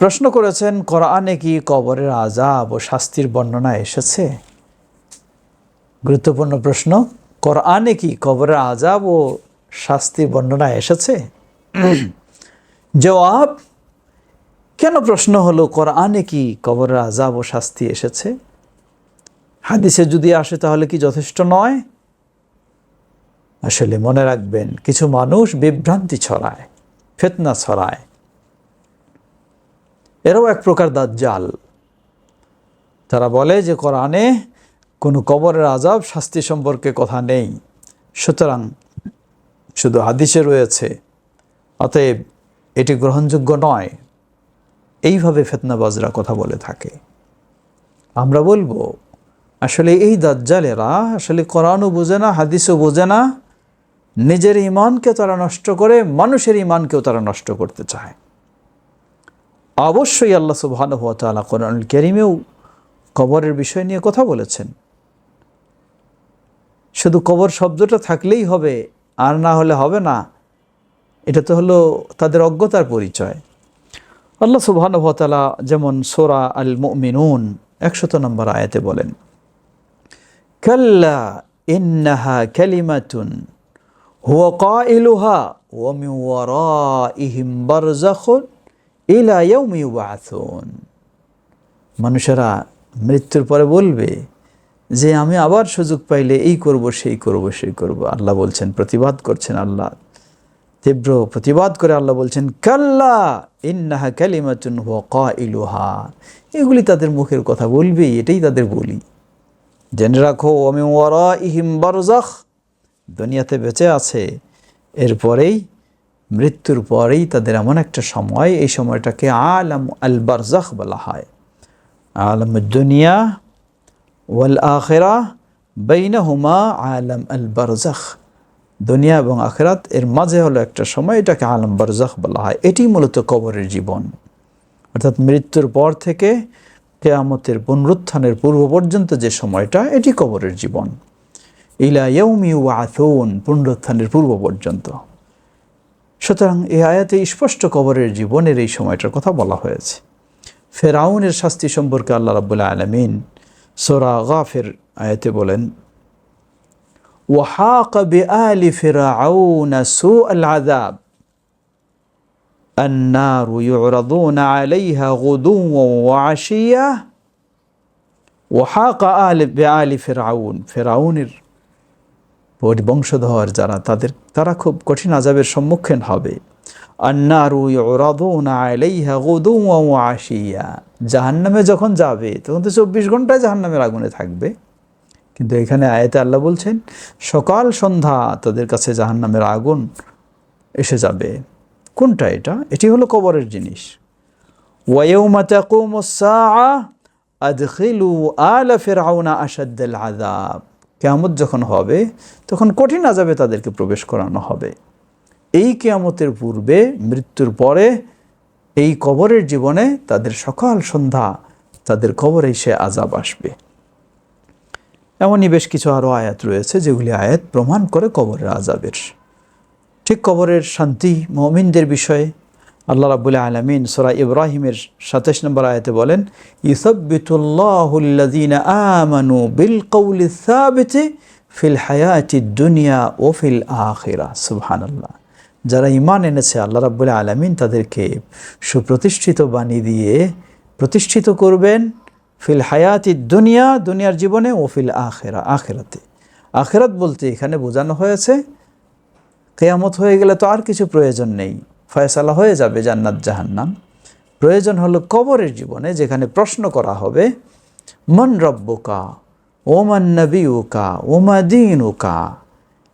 প্রশ্ন করেছেন, কোরআনে কি কবরের আজাব ও শাস্তির বর্ণনা এসেছে? গুরুত্বপূর্ণ প্রশ্ন, কোরআনে কি কবরের আজাব ও শাস্তির বর্ণনা এসেছে? জবাব, কেন প্রশ্ন হলো, কোরআনে কি কবরের আজাব ও শাস্তি এসেছে? হাদিসে যদি আসে, তাহলে কি যথেষ্ট নয়? আসলে মনে রাখবেন, কিছু মানুষ বিভ্রান্তি ছড়ায়, ফেতনা ছড়ায়। এরাও এক প্রকার দাজ্জাল। তারা বলে যে কোরআনে কোনো কবরের আজাব শাস্তি সম্পর্কে কথা নেই। সুতরাং শুধু হাদিসে রয়েছে, অতএব এটি গ্রহণযোগ্য নয়। এইভাবে ফেতনাবাজরা কথা বলে থাকে। আমরা বলব, আসলে এই দাজ্জালেরা আসলে কোরআনও বোঝে না, হাদিসও বোঝে না। নিজের ইমানকে তারা নষ্ট করে মানুষের ইমানকেও তারা নষ্ট করতে চায়। অবশ্যই আল্লাহ সুবহান হুয়া তালা কোরআনুল করিমেও কবরের বিষয় নিয়ে কথা বলেছেন। শুধু কবর শব্দটা থাকলেই হবে, আর না হলে হবে না, এটা তো হলো তাদের অজ্ঞতার পরিচয়। আল্লাহ সুবহান হুয়া তালা যেমন সোরা আল মিনুন একশত নম্বর আয়াতে বলেন, কাল্লা ইন্নাহা কালিমাতুন হুয়া কাইলুহা ওয়া মিন ওয়ারাইহিম বারযাখুন। ইলা মানুষেরা মৃত্যুর পরে বলবে যে আমি আবার সুযোগ পাইলে এই করব, সেই করব সেই করব। আল্লাহ বলছেন, প্রতিবাদ করছেন আল্লাহ। তীব্র প্রতিবাদ করে আল্লাহ বলছেন, কাল্লা ইন্নাহা কালিমাতুন হুয়া কাইলুহা। এগুলি তাদের মুখের কথা বলবে এটাই তাদের বলি। জেনে রাখো আমি ওয়ারা ইহিম বারজাখ দুনিয়াতে বেঁচে আছে, এরপরেই মৃত্যুর পরেই তাদের এমন একটা সময়, এই সময়টাকে আলম আল বারজাখ বলা হয়। আলম দুনিয়া ওয়াল আখেরা বেইনাহুমা আলম আল বারজাখ দুনিয়া এবং আখেরাত এর মাঝে হলো একটা সময়, এটাকে আলম বারজাখ বলা হয়। এটি মূলত কবরের জীবন। অর্থাৎ মৃত্যুর পর থেকে কেয়ামতের পুনরুত্থানের পূর্ব পর্যন্ত যে সময়টা, এটি কবরের জীবন। ইলা ইয়ৌমি ওয়াথুন পুনরুত্থানের পূর্ব পর্যন্ত। সুতরাং এই আয়াতে স্পষ্ট কবরের জীবনের এই সময়টার কথা বলা হয়েছে ফেরাউনের শাস্তি সম্পর্কে আল্লাহ রাবুল্লাহ আলমিন সোরা গাফের আয়াতে বলেন وحاق بآل فرعون سوء العذاب النار يعرضون عليها غدوا وعشيا وحاق آل بآل فرعون فرعون বংশধর যারা, তাদের, তারা খুব কঠিন আজাবের সম্মুখীন হবে। আন্নারু ওয়া আশিয়া। জাহান্নামে যখন যাবে, তখন তো চব্বিশ ঘন্টায় জাহান্নামের আগুনে থাকবে। কিন্তু এখানে আয়াতে আল্লাহ বলছেন, সকাল সন্ধ্যা তাদের কাছে জাহান্নামের আগুন এসে যাবে। কোনটা এটা? এটি হলো কবরের জিনিস। ওয়াইউমা তাকুমুস আলা ফিরআউনা আশাদ্দাল আযাব। কেয়ামত যখন হবে, তখন কঠিন আজাবে তাদেরকে প্রবেশ করানো হবে। এই কেয়ামতের পূর্বে, মৃত্যুর পরে, এই কবরের জীবনে তাদের সকাল সন্ধ্যা তাদের কবরে সে আজাব আসবে। এমনই বেশ কিছু আরও আয়াত রয়েছে, যেগুলি আয়াত প্রমাণ করে কবরের আজাবের ঠিক কবরের শান্তি মমিনদের বিষয়ে আল্লাহ রাবুল্লাহ আলমিন সোরা ইব্রাহিমের সাতাশ নম্বর আয়াতে বলেন ইসবিতুল্লাহুল্লাদিন আমানু বিল কৌলি সাবিতে ফিল হায়াতি দুনিয়া ও ফিল আখিরা। সুবহানাল্লাহ। যারা ইমান এনেছে, আল্লাহ রাবুল্লাহ আলমিন তাদেরকে সুপ্রতিষ্ঠিত বাণী দিয়ে প্রতিষ্ঠিত করবেন ফিল হায়াতি দুনিয়া, দুনিয়ার জীবনে ও ফিল আখেরা, আখেরাতে। আখেরাত বলতে এখানে বোঝানো হয়েছে, কেয়ামত হয়ে গেলে তো আর কিছু প্রয়োজন নেই। ফয়সালা হয়ে যাবে জান্নাত জাহান্নাম। প্রয়োজন হলো কবরের জীবনে যেখানে প্রশ্ন করা হবে, মন রব্বকা? ওমান নবী উকা ওমা দিন উকা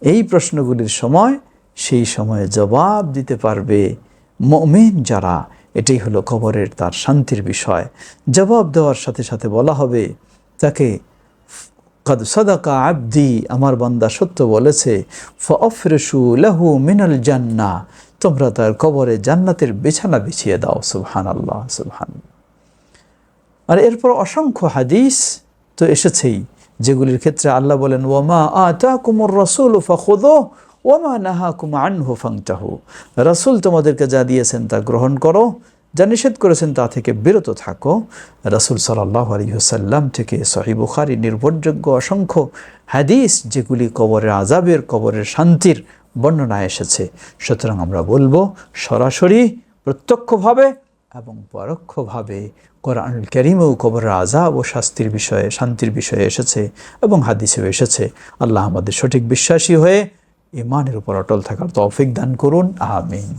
এই প্রশ্নগুলির সময় সেই সময়ে জবাব দিতে পারবে মমিন যারা। এটাই হলো খবরের তার শান্তির বিষয়। জবাব দেওয়ার সাথে সাথে বলা হবে, তাকে কদ সদাকা আব্দি, আমার বান্দা সত্য বলেছে ফফরেশু লাহু মিনাল জান্না। তোমরা তার কবরে জান্নাতের বিছানা বিছিয়ে দাও সুবহান আল্লাহ সুবহান। আর এরপর অসংখ্য হাদিস তো এসেছেই, যেগুলির ক্ষেত্রে আল্লাহ বলেন ওমা আতা কুমর রসুল ওমা নাহা কুমা আনহু ফাংটাহু রসুল তোমাদেরকে যা দিয়েছেন তা গ্রহণ করো, যা নিষেধ করেছেন তা থেকে বিরত থাকো। রাসুল সাল্লাহ আলহিহসাল্লাম থেকে সহি বুখারি নির্ভরযোগ্য অসংখ্য হাদিস, যেগুলি কবরের আজাবের কবরের শান্তির বর্ণনা এসেছে। সুতরাং আমরা বলব, সরাসরি প্রত্যক্ষভাবে এবং পরোক্ষভাবে কোরআনুল করিমেও কবর আজাব ও শাস্তির বিষয়ে, শান্তির বিষয়ে এসেছে এবং হাদিসেও এসেছে। আল্লাহ আমাদের সঠিক বিশ্বাসী হয়ে ইমানের উপর অটল থাকার তৌফিক দান করুন। আমিন।